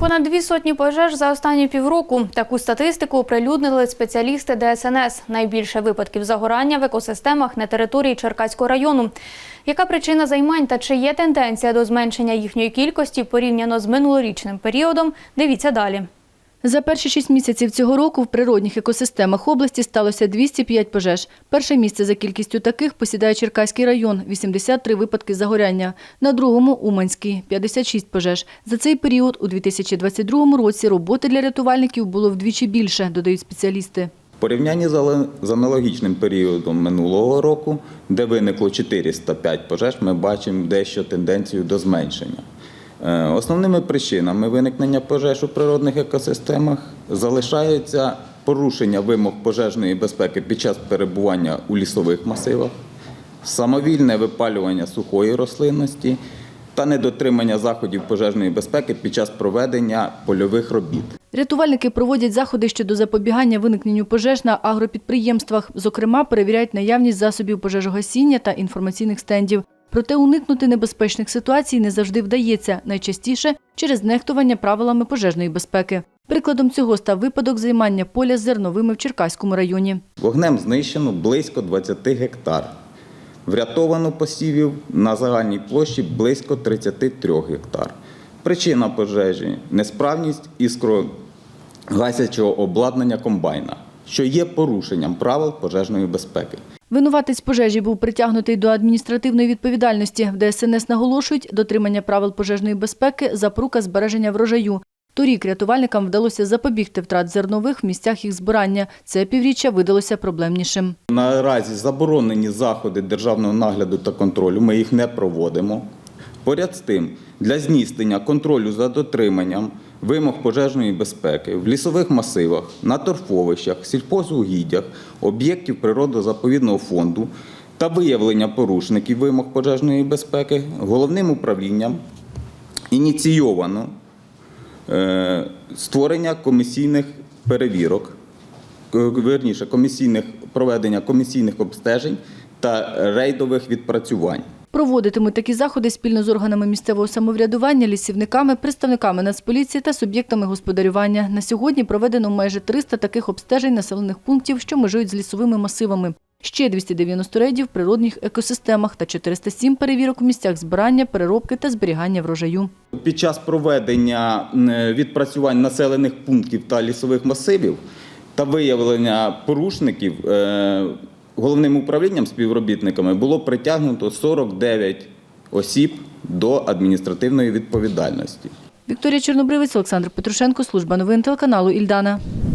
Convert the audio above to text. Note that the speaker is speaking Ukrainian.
Понад дві сотні пожеж за останні півроку. Таку статистику оприлюднили спеціалісти ДСНС. Найбільше випадків загорання в екосистемах на території Черкаського району. Яка причина займань та чи є тенденція до зменшення їхньої кількості порівняно з минулорічним періодом? Дивіться далі. За перші шість місяців цього року в природних екосистемах області сталося 205 пожеж. Перше місце за кількістю таких посідає Черкаський район – 83 випадки загоряння. На другому – Уманський – 56 пожеж. За цей період у 2022 році роботи для рятувальників було вдвічі більше, додають спеціалісти. В порівнянні з аналогічним періодом минулого року, де виникло 405 пожеж, ми бачимо дещо тенденцію до зменшення. Е, Основними причинами виникнення пожеж у природних екосистемах залишаються порушення вимог пожежної безпеки під час перебування у лісових масивах, самовільне випалювання сухої рослинності та недотримання заходів пожежної безпеки під час проведення польових робіт. Рятувальники проводять заходи щодо запобігання виникненню пожеж на агропідприємствах. Зокрема, перевіряють наявність засобів пожежогасіння та інформаційних стендів. Проте уникнути небезпечних ситуацій не завжди вдається, найчастіше через нехтування правилами пожежної безпеки. Прикладом цього став випадок займання поля з зерновими в Черкаському районі. Вогнем знищено близько 20 гектар. Врятовано посівів на загальній площі близько 33 гектар. Причина пожежі несправність іскрогасячого обладнання комбайна, що є порушенням правил пожежної безпеки. Винуватець пожежі був притягнутий до адміністративної відповідальності. В ДСНС наголошують, дотримання правил пожежної безпеки – запорука збереження врожаю. Торік рятувальникам вдалося запобігти втрат зернових в місцях їх збирання. Це півріччя видалося проблемнішим. Наразі заборонені заходи державного нагляду та контролю. Ми їх не проводимо. Поряд з тим, для здійснення контролю за дотриманням вимог пожежної безпеки в лісових масивах, на торфовищах, сільхозугіддях, об'єктів природозаповідного фонду та виявлення порушників вимог пожежної безпеки головним управлінням ініційовано е, створення комісійних перевірок, е, верніше комісійних проведення комісійних обстежень та рейдових відпрацювань. Проводитимуть такі заходи спільно з органами місцевого самоврядування, лісівниками, представниками Нацполіції та суб'єктами господарювання. На сьогодні проведено майже 300 таких обстежень населених пунктів, що межують з лісовими масивами. Ще 290 рейдів в природних екосистемах та 407 перевірок у місцях збирання, переробки та зберігання врожаю. Під час проведення відпрацювань населених пунктів та лісових масивів та виявлення порушників е, головним управлінням співробітниками було притягнуто 49 осіб до адміністративної відповідальності. Вікторія Чорнобривець, Олександр Петрушенко, служба новин телеканалу Ільдана.